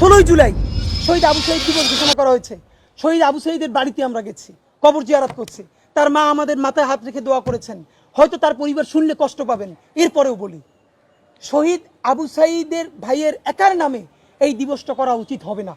ষোলোই জুলাই শহীদ আবু শহীদ দিবস ঘোষণা করা হয়েছে। শহীদ আবু শহীদের বাড়িতে আমরা গেছি, কবর জিয়ারাত করছি। তার মা আমাদের মাথায় হাত রেখে দোয়া করেছেন। হয়তো তার পরিবার শুনলে কষ্ট পাবেন, এরপরেও বলি, শহীদ আবু সাইদের ভাইয়ের একার নামে এই দিবসটা করা উচিত হবে না।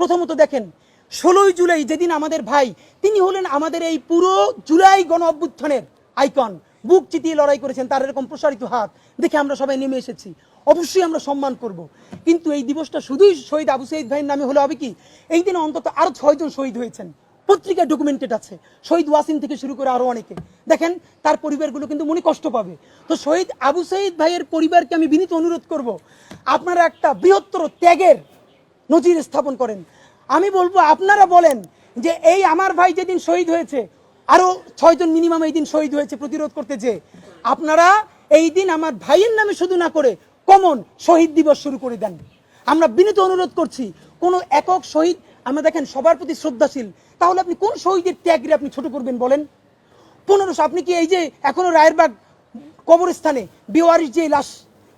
প্রথমত দেখেন, ষোলোই জুলাই যেদিন আমাদের ভাই, তিনি হলেন আমাদের এই পুরো জুলাই গণ অভ্যুত্থানের আইকন। বুক চিতিয়ে লড়াই করেছেন, তার এরকম প্রসারিত হাত দেখে আমরা সবাই নেমে এসেছি। অবশ্যই আমরা সম্মান করব। কিন্তু এই দিবসটা শুধুই শহীদ আবু সাইদ ভাইয়ের নামে হলে হবে কি? এই দিনে অন্তত আরও ছয়জন শহীদ হয়েছেন। পত্রিকায় ডকুমেন্টেড আছে। শহীদ ওয়াসিম থেকে শুরু করে আরও অনেকে। দেখেন, তার পরিবারগুলো কিন্তু মনে কষ্ট পাবে। তো শহীদ আবু সাইদ ভাইয়ের পরিবারকে আমি বিনীত অনুরোধ করব, আপনারা একটা বৃহত্তর ত্যাগের নজির স্থাপন করেন। আমি বলব, আপনারা বলেন যে এই আমার ভাই যেদিন শহীদ হয়েছে আরও ছয়জন মিনিমাম এই দিন শহীদ হয়েছে প্রতিরোধ করতে যে আপনারা এই দিন আমার ভাইয়ের নামে শুধু না করে কমন শহীদ দিবস শুরু করে দেন। আমরা বিনীত অনুরোধ করছি, কোন একক শহীদ আমরা দেখেন সবার প্রতি শ্রদ্ধাশীল। তাহলে আপনি কোন শহীদের ত্যাগরে আপনি ছোট করবেন বলেন? পনেরোশো, আপনি কি এই যে এখনও রায়েরবাগ কবরস্থানে বেওয়ারিশ যে লাশ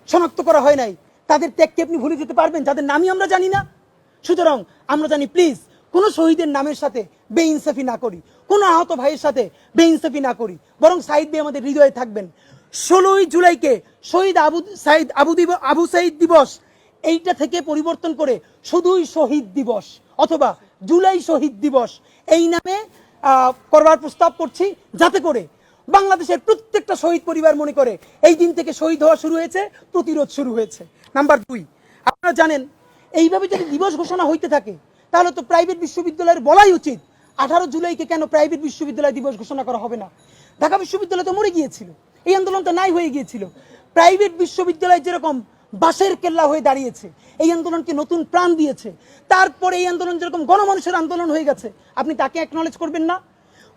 শনাক্ত করা হয় নাই, তাদের ত্যাগকে আপনি ভুলে যেতে পারবেন? যাদের নামই আমরা জানি না। সুতরাং আমরা জানি প্লিজ কোনো শহীদের নামের সাথে বেইনসাফি না করি, কোনো আহত ভাইয়ের সাথে বেইনসাফি না করি, বরং সাইদ ভাই আমাদের হৃদয়ে থাকবেন। ষোলোই জুলাইকে শহীদ আবু, সাইদ আবু দিব, আবু সাইদ দিবস, এইটা থেকে পরিবর্তন করে শুধুই শহীদ দিবস, অথবা জুলাই শহীদ দিবস, এই নামে করবার প্রস্তাব করছি, যাতে করে বাংলাদেশের প্রত্যেকটা শহীদ পরিবার মনে করে, এই দিন থেকে শহীদ হওয়া শুরু হয়েছে, প্রতিরোধ শুরু হয়েছে। নাম্বার দুই, আপনারা জানেন, এইভাবে যদি দিবস ঘোষণা হইতে থাকে তাহলে তো প্রাইভেট বিশ্ববিদ্যালয়ের বলাই উচিত। আঠারো জুলাইকে কেন প্রাইভেট বিশ্ববিদ্যালয় দিবস ঘোষণা করা হবে না? ঢাকা বিশ্ববিদ্যালয় তো মরে গিয়েছিল। এই আন্দোলন তো নাই হয়ে গিয়েছিল। প্রাইভেট বিশ্ববিদ্যালয় যেরকম বাসের কেল্লা হয়ে দাঁড়িয়েছে, এই আন্দোলনকে নতুন প্রাণ দিয়েছে। তারপরে এই আন্দোলন যেরকম গণমানুষের আন্দোলন হয়ে গেছে, আপনি তাকে একনলেজ করবেন না?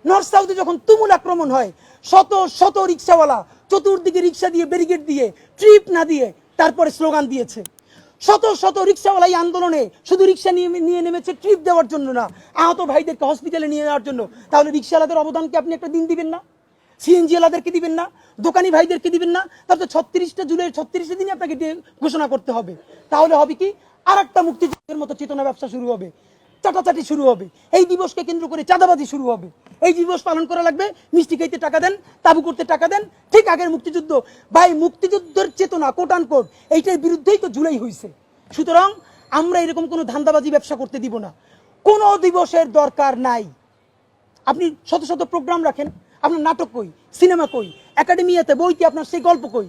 নর্থ সাউথে যখন তুমুল আক্রমণ হয়, শত শত রিক্সাওয়ালা চতুর্দিকে রিক্সা দিয়ে ব্যারিকেড দিয়ে ট্রিপ না দিয়ে তারপরে স্লোগান দিয়েছে। শত শত রিক্সাওয়ালা এই আন্দোলনে শুধু রিক্সা নিয়ে নিয়ে নেমেছে ট্রিপ দেওয়ার জন্য না, আহত ভাইদেরকে হসপিটালে নিয়ে যাওয়ার জন্য। তাহলে রিক্সাওয়ালাদের অবদানকে আপনি একটা দিন দিবেন না? সিএনজি ওয়ালাদেরকে দিবেন না? দোকানি ভাইদেরকে দিবেন না? তাহলে তো ছত্রিশটা জুলাই ছত্রিশটা দিনই আপনাকে ঘোষণা করতে হবে। তাহলে হবে কি? আর একটা মুক্তিযুদ্ধের মতো চেতনা ব্যবসা শুরু হবে। চাটাচাটি শুরু হবে। এই দিবসকে কেন্দ্র করে চাঁদাবাজি শুরু হবে। এই দিবস পালন করা লাগবে, মিষ্টি খাইতে টাকা দেন, তাবু করতে টাকা দেন, ঠিক আগের মুক্তিযুদ্ধ। ভাই, মুক্তিযুদ্ধের চেতনা কোটান কোট এইটার বিরুদ্ধেই তো জুলাই হয়েছে সুতরাং আমরা এরকম কোনো ধান্দাবাজি ব্যবসা করতে দিব না। কোনো দিবসের দরকার নাই। আপনি শত শত প্রোগ্রাম রাখেন, আপনার নাটক কই সিনেমা কই একাডেমিয়াতে বইতে আপনার সেই গল্প কই।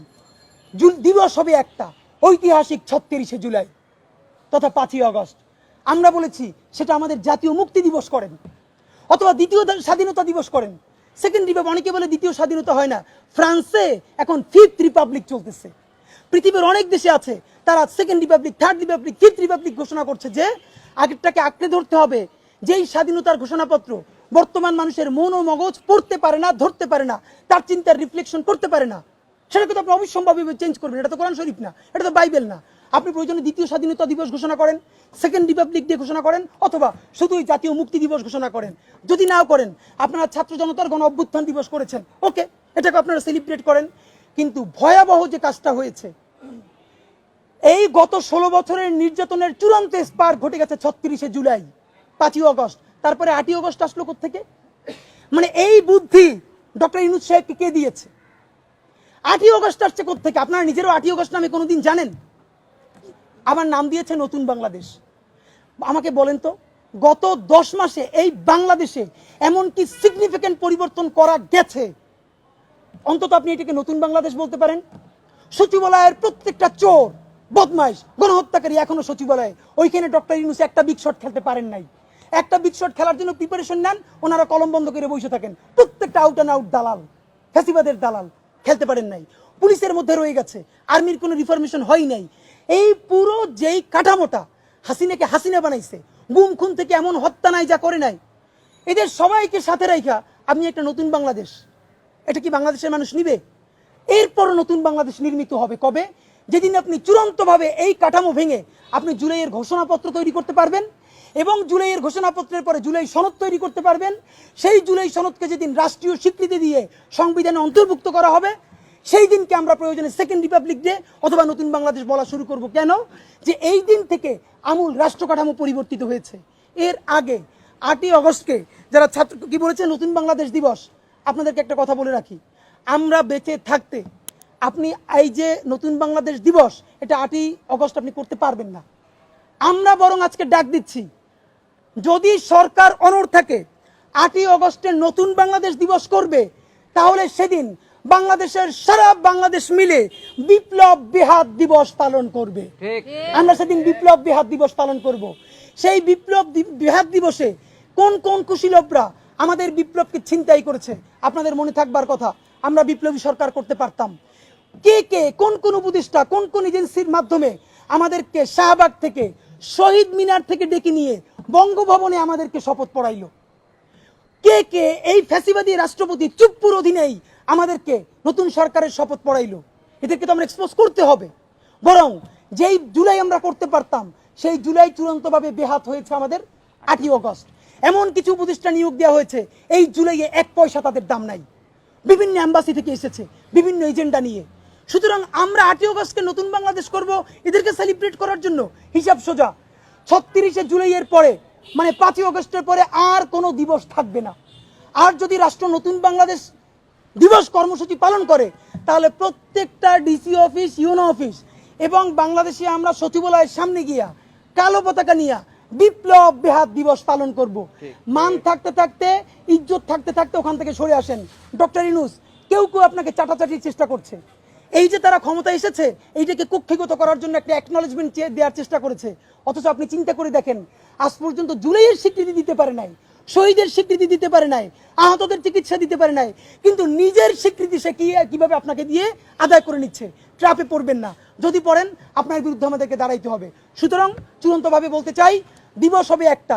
দিবস হবে একটা, ঐতিহাসিক ছত্রিশে জুলাই, তথা পাঁচই আগস্ট। আমরা বলেছি, সেটা আমাদের জাতীয় মুক্তি দিবস করেন, অথবা দ্বিতীয় স্বাধীনতা দিবস করেন। সেকেন্ড রিপাবলিক অনেকে বলে দ্বিতীয় স্বাধীনতা হয় না। ফ্রান্সে এখন ফিফথ রিপাবলিক চলতেছে। পৃথিবীর অনেক দেশে আছে, তারা second republic third republic fifth republic ঘোষণা করছে যে, আগেরটাকে আঁকড়ে ধরতে হবে। যেই স্বাধীনতার ঘোষণাপত্র বর্তমান মানুষের মন ও মগজ পড়তে পারে না, ধরতে পারে না, তার চিন্তার রিফ্লেকশন করতে পারে না সেটাকে তো আপনি অবশ্যম্ভাবী চেঞ্জ করবেন। এটা তো কোরআন শরীফ না, এটা তো বাইবেল না। আপনি প্রয়োজনে দ্বিতীয় স্বাধীনতা দিবস ঘোষণা করেন সেকেন্ড রিপাবলিক ডে ঘোষণা করেন, অথবা শুধুই জাতীয় মুক্তি দিবস ঘোষণা করেন। যদি নাও করেন, আপনারা ছাত্র জনতার গণ অভ্যুত্থান দিবস করেছেন। ওকে, এটাকে আপনারা সেলিব্রেট করেন। কিন্তু ভয়াবহ যে কাজটা হয়েছে, এই গত ষোলো বছরের নির্যাতনের চূড়ান্ত স্পার ঘটে গেছে ছত্রিশে জুলাই, পাঁচই অগস্ট তারপরে আটই অগস্ট আসলো থেকে মানে এই বুদ্ধি ডক্টর ইনুজ সাহেবকে কে দিয়েছে? আটই অগস্ট আসছে থেকে আপনারা নিজেরও আটই অগস্ট নামে কোনোদিন জানেন? আমার নাম দিয়েছে নতুন বাংলাদেশ। আমাকে বলেন তো, গত দশ মাসে এই বাংলাদেশে এমন কি সিগনিফিক্যান্ট পরিবর্তন করা গেছে? অন্তত আপনি এটাকে নতুন বাংলাদেশ বলতে পারেন। সচিবালয়ের প্রত্যেকটা চোর, বদমাইশ, গণহত্যাকারী এখনও সচিবালয়ে। ওইখানে ডক্টর ইউনুস একটা বিগ শট খেলতে পারেন নাই। একটা বিগ শট খেলার জন্য প্রিপারেশন নেন, ওনারা কলম বন্ধ করে বসে থাকেন। প্রত্যেকটা আউট অ্যান্ড আউট দালাল, ফ্যাসিবাদের দালাল, খেলতে পারেন নাই। পুলিশের মধ্যে রয়ে গেছে। আর্মির কোনো রিফরমেশন হয় নাই। এই পুরো যেই কাঠামোটা হাসিনাকে হাসিনা বানাইছে, গুম খুন থেকে এমন হত্যা নাই, যা করে নাই, এদের সবাইকে সাথে রাইখা আপনি একটা নতুন বাংলাদেশ। এটা কি বাংলাদেশের মানুষ নিবে? এরপর নতুন বাংলাদেশ নির্মিত হবে কবে? যেদিন আপনি চূড়ান্তভাবে এই কাঠামো ভেঙে আপনি জুলাইয়ের ঘোষণাপত্র তৈরি করতে পারবেন এবং জুলাইয়ের ঘোষণাপত্রের পরে জুলাই সনদ তৈরি করতে পারবেন। সেই জুলাই সনদকে যেদিন রাষ্ট্রীয় স্বীকৃতি দিয়ে সংবিধানে অন্তর্ভুক্ত করা হবে সেই দিনকে আমরা প্রয়োজনে সেকেন্ড রিপাবলিক ডে অথবা নতুন বাংলাদেশ বলা শুরু করব। কেন? যে এই দিন থেকে আমূল রাষ্ট্র কাঠামো পরিবর্তিত হয়েছে। এর আগে আটই অগস্টকে যারা ছাত্র কি বলেছে? নতুন বাংলাদেশ দিবস। আপনাদেরকে একটা কথা বলে রাখি। আমরা বেঁচে থাকতে আপনি এই যে নতুন বাংলাদেশ দিবস, এটা আটই অগস্ট আপনি করতে পারবেন না। আমরা বরং আজকে ডাক দিচ্ছি, যদি সরকার অনড় থাকে, আটই অগস্টে নতুন বাংলাদেশ দিবস করবে, তাহলে সেদিন বাংলাদেশের সারা বাংলাদেশ মিলে বিপ্লব বিহাত দিবস পালন করবে। আমরা সেদিন বিপ্লব বিহাত দিবস পালন করব। সেই বিপ্লব বিহাত দিবসে কোন কোন কুশীলবরা আমাদের বিপ্লবকে ছিনতাই করেছে? আপনাদের মনে থাকবার কথা আমরা বিপ্লবী সরকার করতে পারতাম। কে কে কোন কোন উপদেষ্টা কোন কোন এজেন্সির মাধ্যমে আমাদেরকে শাহবাগ থেকে শহীদ মিনার থেকে ডেকে নিয়ে বঙ্গভবনে আমাদেরকে শপথ পড়াইলো? কে কে এই ফ্যাসিবাদী রাষ্ট্রপতি চুপ্পুর অধীনেই আমাদেরকে নতুন সরকারের শপথ পড়াইলো। এদেরকে তো আমরা এক্সপোজ করতে হবে। বরং যেই জুলাই আমরা করতে পারতাম, সেই জুলাই চূড়ান্তভাবে বেহাত হয়েছে আমাদের আটই অগস্ট। এমন কিছু উপদেষ্টা নিয়োগ দেওয়া হয়েছে, এই জুলাইয়ে এক পয়সা তাদের দাম নাই। বিভিন্ন অ্যাম্বাসি থেকে এসেছে, বিভিন্ন এজেন্ডা নিয়ে। সুতরাং আমরা আটই অগস্টকে নতুন বাংলাদেশ করব, এদেরকে সেলিব্রেট করার জন্য হিসাব সোজা। ছত্রিশে জুলাইয়ের পরে মানে পাঁচই অগস্টের পরে আর কোনো দিবস থাকবে না। আর যদি রাষ্ট্র নতুন বাংলাদেশ দিবস কর্মসূচি পালন করে তাহলে প্রত্যেকটা ডিসি অফিস ইউনো অফিস এবং বাংলাদেশে আমরা সচিবালয়ের সামনে গিয়া কালো পতাকা নিয়ে বিপ্লব বেহাত দিবস পালন করব। মান থাকতে থাকতে ইজ্জত থাকতে থাকতে ওখান থেকে সরে আসেন ডক্টর ইনুস। কেউ কেউ আপনাকে চাটাচাটির চেষ্টা করছে। এই যে তারা ক্ষমতা এসেছে এইটাকে কুক্ষিগত করার জন্য একটা অ্যাকনোলেজমেন্ট দেওয়ার চেষ্টা করেছে। অথচ আপনি চিন্তা করে দেখেন আজ পর্যন্ত জুলাইয়ের স্বীকৃতি দিতে পারে নাই। শহীদের স্বীকৃতি দিতে পারে নাই, আহতদের চিকিৎসা দিতে পারে নাই, কিন্তু নিজের স্বীকৃতি সে কি, কীভাবে আপনাকে দিয়ে আদায় করে নিচ্ছে? ট্রাপে পড়বেন না। যদি পড়েন, আপনার বিরুদ্ধে আমাদেরকে দাঁড়াইতে হবে। সুতরাং চূড়ান্তভাবে বলতে চাই, দিবস হবে একটা।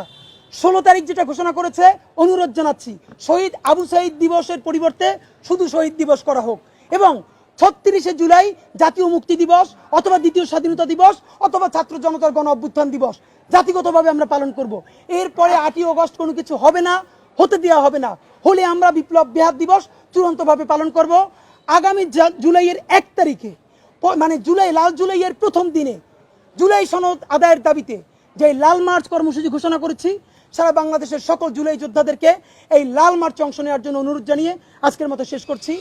ষোলো তারিখ যেটা ঘোষণা করেছে, অনুরোধ জানাচ্ছি, শহীদ আবু সাইদ দিবসের পরিবর্তে শুধু শহীদ দিবস করা হোক। এবং ছত্রিশে জুলাই জাতীয় মুক্তি দিবস অথবা দ্বিতীয় স্বাধীনতা দিবস অথবা ছাত্র জনতার গণ অভ্যুত্থান দিবস। জাতিগতভাবে আমরা পালন করব। এরপরে আটই অগস্ট কোনো কিছু হবে না, হতে দেওয়া হবে না। হলে আমরা বিপ্লব বিহার দিবস চূড়ান্তভাবে পালন করব। আগামী জুলাইয়ের এক তারিখে মানে জুলাই, লাল জুলাইয়ের প্রথম দিনে, জুলাই সনদ আদায়ের দাবিতে যে লাল মার্চ কর্মসূচি ঘোষণা করেছি, সারা বাংলাদেশের সকল জুলাই যোদ্ধাদেরকে এই লাল মার্চে অংশ নেওয়ার জন্য অনুরোধ জানিয়ে আজকের মতো শেষ করছি।